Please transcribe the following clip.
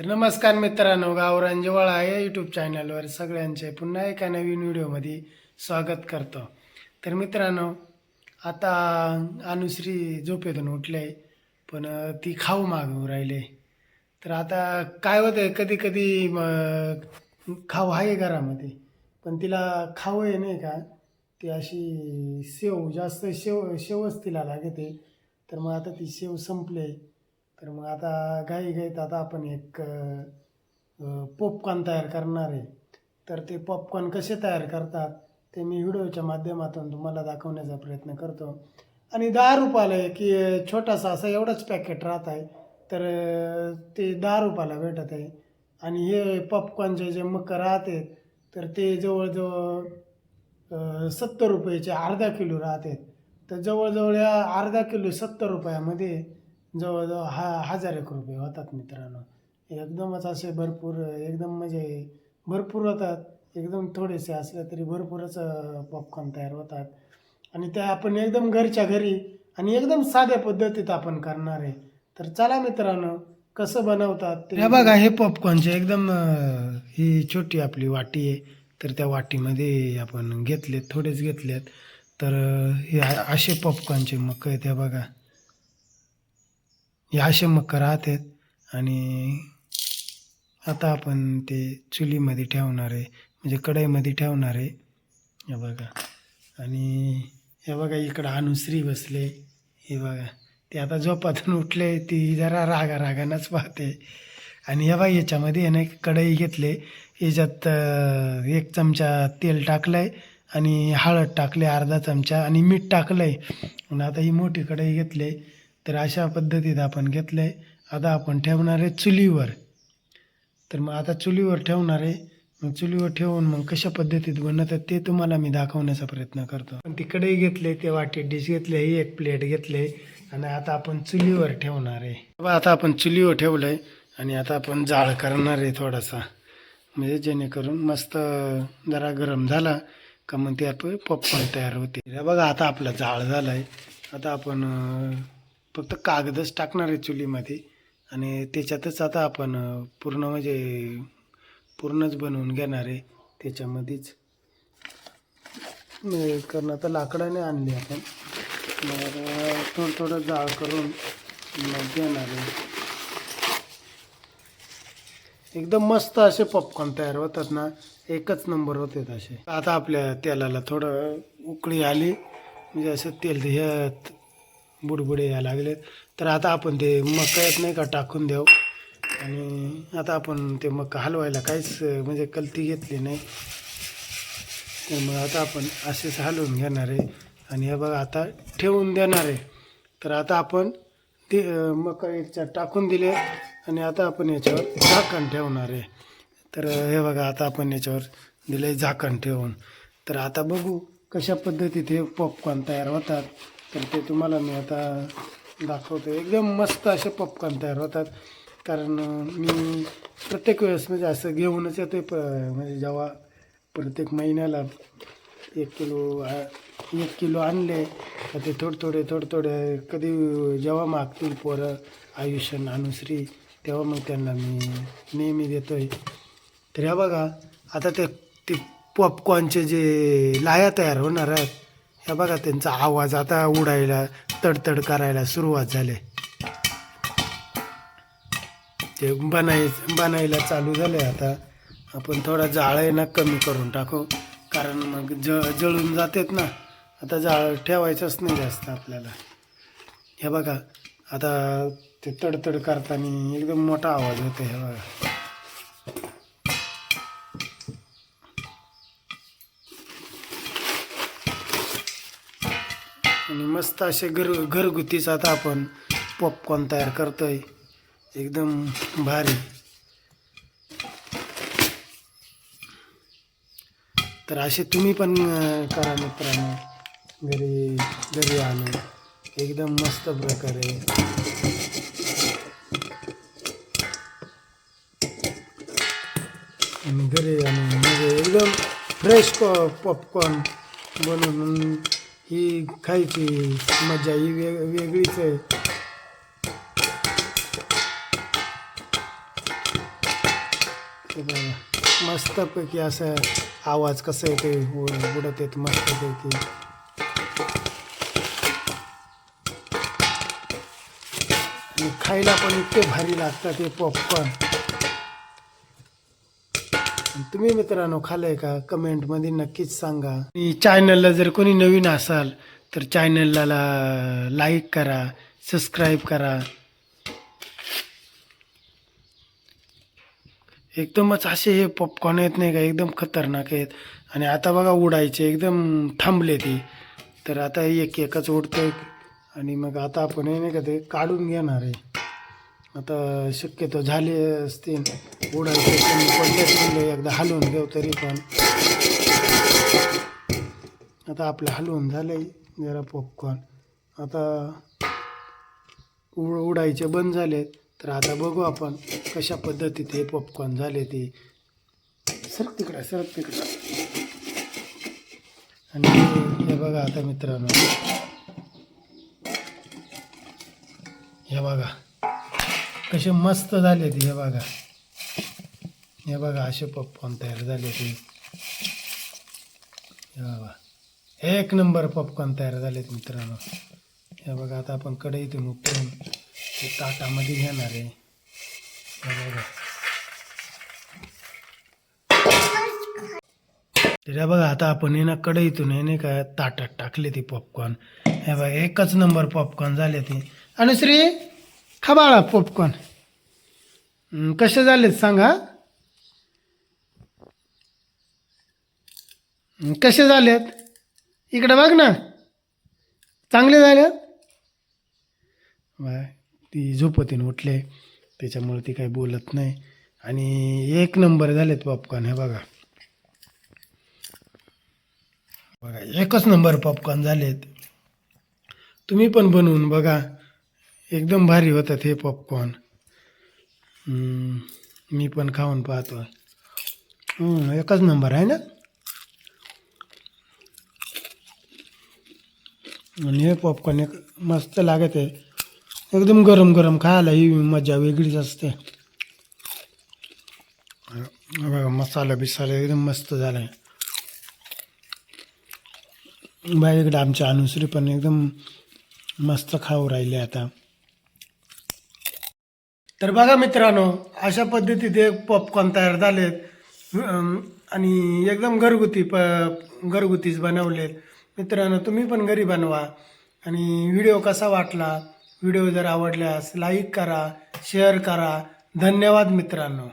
तर नमस्कार मित्रांनो गावरान आहे या यूट्यूब चॅनलवर सगळ्यांचे पुन्हा एका नवीन व्हिडिओमध्ये स्वागत करतो. तर मित्रांनो आता अनुश्री झोपेतून उठले पण ती खाऊ मागू राहिले. तर आता काय होतं कधी कधी मग खाऊ आहे घरामध्ये पण तिला खाऊ आहे नाही का ती अशी शेव जास्त शेव शेवच तिला लागते. तर मग आता ती शेव संपले. तर मग आता घाई गाईत आता आपण एक पॉपकॉर्न तयार करणार आहे. तर ते पॉपकॉर्न कसे तयार करतात ते मी व्हिडिओच्या माध्यमातून तुम्हाला दाखवण्याचा प्रयत्न करतो. आणि दहा रुपयाला आहे की छोटासा असा एवढंच पॅकेट राहत आहे. तर ते दहा रुपयाला भेटत आहे. आणि हे पॉपकॉर्नचे जे मक राहते तर ते जवळजवळ सत्तर रुपयाचे अर्धा किलो राहते. तर जवळजवळ या अर्धा किलो सत्तर रुपयामध्ये जवळजवळ हा हजार एक रुपये होतात मित्रांनो. एकदमच असे भरपूर एकदम म्हणजे भरपूर होतात. एकदम थोडेसे असले तरी भरपूरच पॉपकॉर्न तयार होतात. आणि ते आपण एकदम घरच्या घरी आणि एकदम साध्या पद्धतीत आपण करणार आहे. तर चला मित्रांनो कसं बनवतात ते बघा हे पॉपकॉर्नचे एकदम ही छोटी आपली वाटी आहे. तर त्या वाटीमध्ये आपण घेतलेत थोडेच घेतलेत. तर हे असे पॉपकॉर्नचे मग काय त्या बघा. हे असे मक्क राहतात आणि आता आपण ते चुलीमध्ये ठेवणार आहे. म्हणजे कढईमध्ये ठेवणार आहे. हे बघा. आणि हे बघा इकडं अनुश्री बसले. हे बघा. ते आता झोपातून उठले ती जरा रागा रागानंच पाहते. आणि हे बघा याच्यामध्ये याने एक कढई घेतले. याच्यात एक चमचा तेल टाकलं आहे आणि हळद टाकले अर्धा चमचा आणि मीठ टाकलं आहे आणि आता ही मोठी कढई घेतली. तर अशा पद्धतीत आपण घेतलं आहे आता आपण ठेवणार आहे चुलीवर. तर मग आता चुलीवर ठेवणार आहे. मग चुलीवर ठेवून मग कशा पद्धतीत बनवतात ते तुम्हाला मी दाखवण्याचा प्रयत्न करतो. पण तिकडेही घेतले ते वाटी डिश घेतले ही एक प्लेट घेतले आणि आता आपण चुलीवर ठेवणार आहे. आता आपण चुलीवर ठेवलं आहे आणि आता आपण जाळ करणार आहे थोडासा. म्हणजे जेणेकरून मस्त जरा गरम झाला का मग ते आपण पॉपकॉर्न तयार होते बघा आता आपला जाळ झाला आहे आता आपण फक्त कागदच टाकणार आहे चुलीमध्ये. आणि त्याच्यातच आता आपण पूर्ण म्हणजे पूर्णच बनवून घेणार आहे. त्याच्यामध्येच कारण आता लाकडाने आणली आपण. मग थोडं थोडं जाळ करून मग घेणार आहे. एकदम मस्त असे पॉपकॉर्न तयार होतात ना एकच नंबर होते असे. आता आपल्या तेलाला थोडं उकळी आली. म्हणजे असं तेल हे बुडबुडे यायला लागले तर आता आपण ते मका नाही का टाकून देऊ. आणि आता आपण ते मका हलवायला काहीच म्हणजे कलती घेतली नाही. त्यामुळे आता आपण असेच हलवून घेणार आहे. आणि हे बघा आता ठेवून देणार आहे. तर आता आपण ते मका याच्यात टाकून दिले. आणि आता आपण याच्यावर झाकण ठेवणार आहे. तर हे बघा आता आपण याच्यावर दिले झाकण ठेवून. तर आता बघू कशा पद्धतीत हे पॉपकॉर्न तयार होतात. तर ते तुम्हाला मी आता दाखवतो एकदम मस्त असे पॉपकॉर्न तयार होतात. कारण मी प्रत्येक वेळेस म्हणजे असं घेऊनच येतो प म्हणजे जेव्हा प्रत्येक महिन्याला एक किलो एक किलो आणले तर ते थोडे थोडे थोडे थोडे कधी जेव्हा मागतील पोरं आयुष्य अनुश्री तेव्हा मग त्यांना मी नेहमी देतो आहे तर ह्या बघा आता ते ते पॉपकॉर्नचे जे लाया तयार होणार आहेत ह्या बघा त्यांचा आवाज आता उडायला तडतड करायला सुरुवात झाली. ते बनाय बनायला चालू झाले आता. आपण थोडा जाळ ना कमी करून टाकू. कारण मग ज जळून जातात ना आता जाळ ठेवायचंच नाही जास्त आपल्याला. हे बघा आता ते तडतड करताना एकदम मोठा आवाज होतो हे बघा. आणि मस्त असे घर घरगुतीच आता आपण पॉपकॉर्न तयार करतोय. एकदम भारी. तर असे तुम्ही पण करा मित्रांनो. घरी घरी आणून एकदम मस्त प्रकारे. आणि घरी आणून म्हणजे एकदम फ्रेश पॉपकॉर्न बनवून ही खायची मजा ही वेग वेगळीच आहे. मस्तपैकी असं आवाज कसं येते बुडत येत मस्तपैकी. आणि खायला पण इतके भारी लागतात हे पॉपकॉर्न तुम्ही मित्रांनो खालंय का? कमेंटमध्ये नक्कीच सांगा. आणि चॅनलला जर कोणी नवीन असाल तर चॅनलला लाईक करा सबस्क्राईब करा. एकदमच असे हे पॉपकॉर्न येत नाही का एकदम खतरनाक आहेत. आणि आता बघा उडायचे एकदम थांबले ते. तर आता एक एकच उडतंय. आणि मग आता आपण हे नाही का ते काढून घेणार आहे. आता शक्यतो झाले असतील उडायचे पण पडलेच म्हणले एकदा हलवून घेऊ तरी पण. आता आपलं हलवून झालंय जरा पॉपकॉर्न आता उड उडायचे बंद झालेत तर आता बघू आपण कशा पद्धतीत हे पॉपकॉर्न झाले ते. सरक तिकडं सरक तिकडं. आणि हे बघा आता मित्रांनो. हे बघा. कसे मस्त झाले ते हे बघा. हे बघा असे पॉपकॉर्न तयार झाले ते. हे बाबा एक नंबर पॉपकॉर्न तयार झालेत मित्रांनो. हे बघा आता आपण कढईतून उतरून ते ताटामध्ये घेणार आहे. हे बघा. बघा आता आपण आहे ना कढईतून आहे नाही का ताटात टाकले ते पॉपकॉर्न हे बघा एकच नंबर पॉपकॉर्न झाले ते. अनुश्री खा बाळा पॉपकॉर्न कसे झालेत सांगा? कसे झालेत? इकडे बघ ना. चांगले झालेत बाय ती झोपतीन उठले. त्याच्यामुळे ती काही बोलत नाही. आणि एक नंबर झालेत पॉपकॉर्न हे बघा. बघा एकच नंबर पॉपकॉर्न झालेत. तुम्ही पण बनवून बघा. एकदम भारी होतात हे पॉपकॉर्न मी पण खाऊन पाहतो. एकच नंबर आहे ना? आणि हे पॉपकॉर्न एक मस्त लागत आहे. एकदम गरम गरम खायला ही मजा वेगळीच असते. बघा मसाला बिसाला एकदम मस्त झाला आहे बाई इकडे आमच्या अनुसरी पण एकदम मस्त खाऊ राहिले आता. तर बघा मित्रांनो अशा पद्धतीत एक पॉपकॉर्न तयार झालेत. आणि एकदम घरगुती प घरगुतीच बनवलेत. मित्रांनो तुम्ही पण घरी बनवा. आणि व्हिडिओ कसा वाटला? व्हिडिओ जर आवडल्यास लाईक करा शेअर करा. धन्यवाद मित्रांनो.